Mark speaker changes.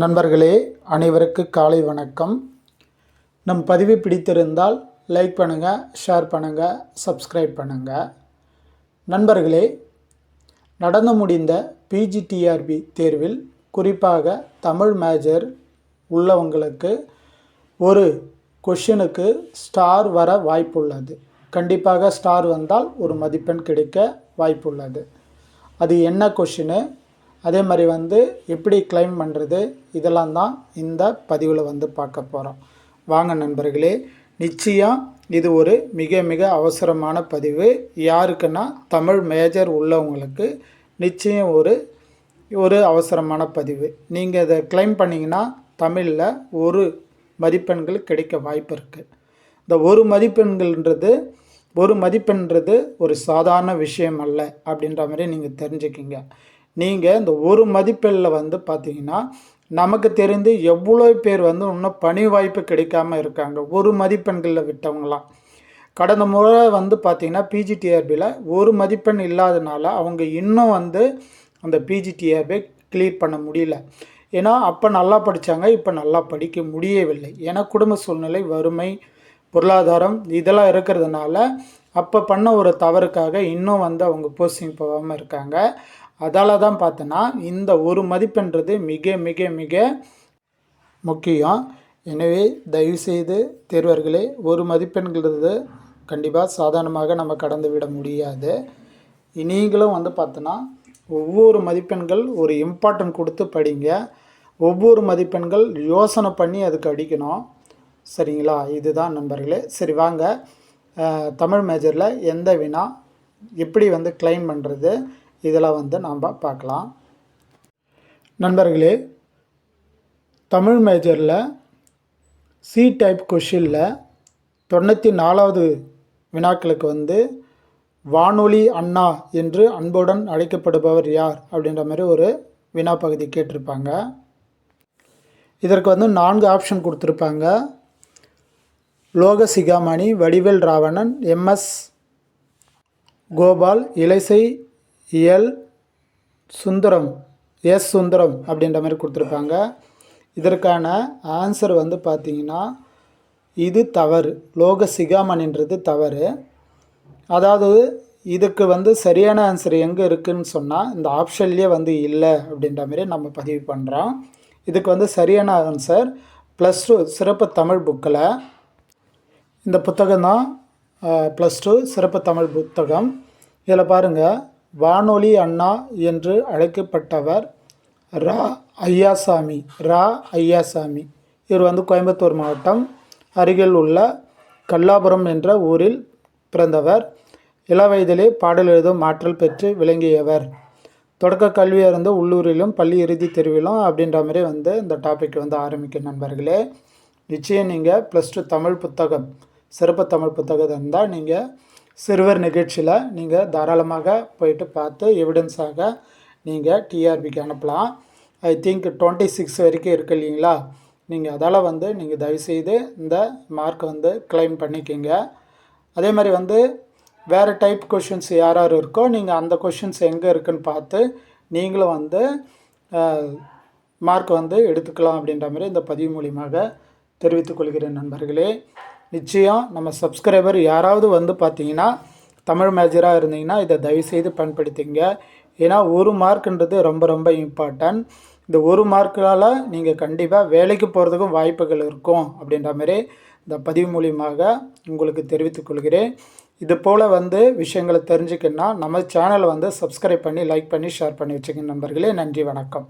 Speaker 1: நண்பர்களே அனைவருக்கு காலை வணக்கம். நம் பதிவு பிடித்திருந்தால் லைக் பண்ணுங்கள் ஷேர் பண்ணுங்கள் சப்ஸ்கிரைப் பண்ணுங்கள் நண்பர்களே நடந்து முடிந்த பிஜிடிஆர்பி தேர்வில் குறிப்பாக தமிழ் மேஜர் உள்ளவங்களுக்கு ஒரு கொஷினுக்கு ஸ்டார் வர வாய்ப்புள்ளது. கண்டிப்பாக ஸ்டார் வந்தால் ஒரு மதிப்பெண் கிடைக்க வாய்ப்புள்ளது. அது என்ன கொஷினு அதே மாதிரி வந்து எப்படி கிளைம் பண்ணுறது இதெல்லாம் தான் இந்த பதிவில் வந்து பார்க்க போகிறோம் வாங்க நண்பர்களே நிச்சயம் இது ஒரு மிக மிக அவசரமான பதிவு. யாருக்குன்னா தமிழ் மேஜர் உள்ளவங்களுக்கு நிச்சயம் ஒரு ஒரு அவசரமான பதிவு. நீங்கள் இதை கிளைம் பண்ணிங்கன்னா தமிழில் ஒரு மதிப்பெண்கள் கிடைக்க வாய்ப்பு இருக்குது இந்த ஒரு மதிப்பெண்கள்ன்றது ஒரு மதிப்பெண்றது ஒரு சாதாரண விஷயம் அல்ல அப்படின்ற மாதிரி நீங்கள் தெரிஞ்சுக்கிங்க. நீங்கள் இந்த ஒரு மதிப்பெண்ணில் வந்து பார்த்தீங்கன்னா நமக்கு தெரிந்து எவ்வளோ பேர் வந்து இன்னும் பணி வாய்ப்பு கிடைக்காம இருக்காங்க. ஒரு மதிப்பெண்களில் விட்டவங்களாம் கடந்த முறை வந்து பார்த்திங்கன்னா பிஜிடிஆர்பியில் ஒரு மதிப்பெண் இல்லாதனால அவங்க இன்னும் வந்து அந்த பிஜிடிஆர்பி கிளியர் பண்ண முடியல. ஏன்னா அப்போ நல்லா படித்தாங்க இப்போ நல்லா படிக்க முடியவில்லை. ஏன்னா குடும்ப சூழ்நிலை வறுமை பொருளாதாரம் இதெல்லாம் இருக்கிறதுனால அப்போ பண்ண ஒரு தவறுக்காக இன்னும் வந்து அவங்க போஸ்டிங் போகாமல் இருக்காங்க. அதால் தான் பார்த்தோன்னா இந்த ஒரு மதிப்புன்றது மிக மிக மிக முக்கியம். எனவே தயவுசெய்து தேர்வர்களே ஒரு மதிப்பெண்கிறது கண்டிப்பாக சாதாரணமாக நம்ம கடந்து விட முடியாது. நீங்களும் வந்து பார்த்தோன்னா ஒவ்வொரு மதிப்பெண்கள் ஒரு இம்பார்ட்டன்ட் கொடுத்து படிங்க. ஒவ்வொரு மதிப்பெண்கள் யோசனை பண்ணி அதுக்கு அடிக்கணும். சரிங்களா? இதுதான் நண்பர்களே. சரி வாங்க. தமிழ் மேஜரில் எந்த வினா எப்படி வந்து கிளைம் பண்ணுறது இதெல்லாம் வந்து நாம் பார்க்கலாம். நண்பர்களே தமிழ் மேஜரில் சி டைப் கொஷினில் தொண்ணூற்றி நாலாவது வினாக்களுக்கு வந்து வானொலி அண்ணா என்று அன்புடன் அழைக்கப்படுபவர் யார் அப்படின்ற மாதிரி ஒரு வினா பகுதி கேட்டிருப்பாங்க. இதற்கு வந்து நான்கு ஆப்ஷன் கொடுத்துருப்பாங்க. லோக சிகாமணி வடிவேல் ராவணன் எம்எஸ் கோபால் இலைசை எல் சுந்தரம் எஸ் சுந்தரம் அப்படின்ற மாதிரி கொடுத்துருப்பாங்க. இதற்கான ஆன்சர் வந்து பார்த்திங்கன்னா இது தவறு. லோக சிகாமணின்றது தவறு. அதாவது இதுக்கு வந்து சரியான ஆன்சர் எங்கே இருக்குதுன்னு சொன்னால் இந்த ஆப்ஷன்லேயே வந்து இல்லை அப்படின்ற மாதிரி நம்ம பதிவு பண்ணுறோம் இதுக்கு வந்து சரியான ஆன்சர் ப்ளஸ் டூ சிறப்பு தமிழ் புக்கில். இந்த புத்தகம் தான் ப்ளஸ் டூ சிறப்பு தமிழ் புத்தகம். இதில் பாருங்கள் வானொலி அண்ணா என்று அழைக்கப்பட்டவர் ரா ஐயாசாமி ரா ஐயாசாமி. இவர் வந்து கோயம்புத்தூர் மாவட்டம் அருகில் உள்ள கல்லாபுரம் என்ற ஊரில் பிறந்தவர். இள வயதிலே பாடல் எழுதும் ஆற்றல் பெற்று விளங்கியவர். தொடக்க கல்வியாக இருந்து உள்ளூரிலும் பள்ளி இறுதி தெருவிலும் அப்படின்ற மாதிரி வந்து இந்த டாபிக் வந்து ஆரம்பிக்கும் நண்பர்களே. நிச்சயம் நீங்கள் ப்ளஸ் டூ தமிழ் புத்தகம் சிறப்பு தமிழ் புத்தகம் இருந்தால் நீங்கள் சிறுவர் நிகழ்ச்சியில் நீங்கள் தாராளமாக போயிட்டு பார்த்து எவிடன்ஸாக நீங்கள் டிஆர்பிக்கு அனுப்பலாம். ஐ திங்க் டுவெண்ட்டி சிக்ஸ் வரைக்கும் இருக்குது இல்லைங்களா? நீங்கள் அதால் வந்து நீங்கள் தயவுசெய்து இந்த மார்க் வந்து கிளைம் பண்ணிக்கிங்க. அதே மாதிரி வந்து வேறு டைப் கொஷின்ஸ் யார் யார் இருக்கோ நீங்கள் அந்த கொஷின்ஸ் எங்கே இருக்குதுன்னு பார்த்து நீங்களும் வந்து மார்க் வந்து எடுத்துக்கலாம் அப்படின்ற மாதிரி இந்த பதிவு மூலியமாக தெரிவித்துக் கொள்கிறேன் நண்பர்களே. நிச்சயம் நம்ம சப்ஸ்கிரைபர் யாராவது வந்து பார்த்தீங்கன்னா தமிழ் மேஜராக இருந்தீங்கன்னா இதை தயவுசெய்து பயன்படுத்திங்க ஏன்னா ஒரு மார்க்குன்றது ரொம்ப ரொம்ப இம்பார்ட்டன்ட் இந்த ஒரு மார்க்கால் நீங்கள் கண்டிப்பாக வேலைக்கு போகிறதுக்கும் வாய்ப்புகள் இருக்கும் அப்படின்ற மாதிரி இந்த பதிவு மூலியமாக உங்களுக்கு தெரிவித்துக் கொள்கிறேன். இது போல் வந்து விஷயங்களை தெரிஞ்சுக்கணுன்னா நம்ம சேனலை வந்து சப்ஸ்கிரைப் பண்ணி லைக் பண்ணி ஷேர் பண்ணி வச்சுக்கங்க நண்பர்களே. நன்றி வணக்கம்.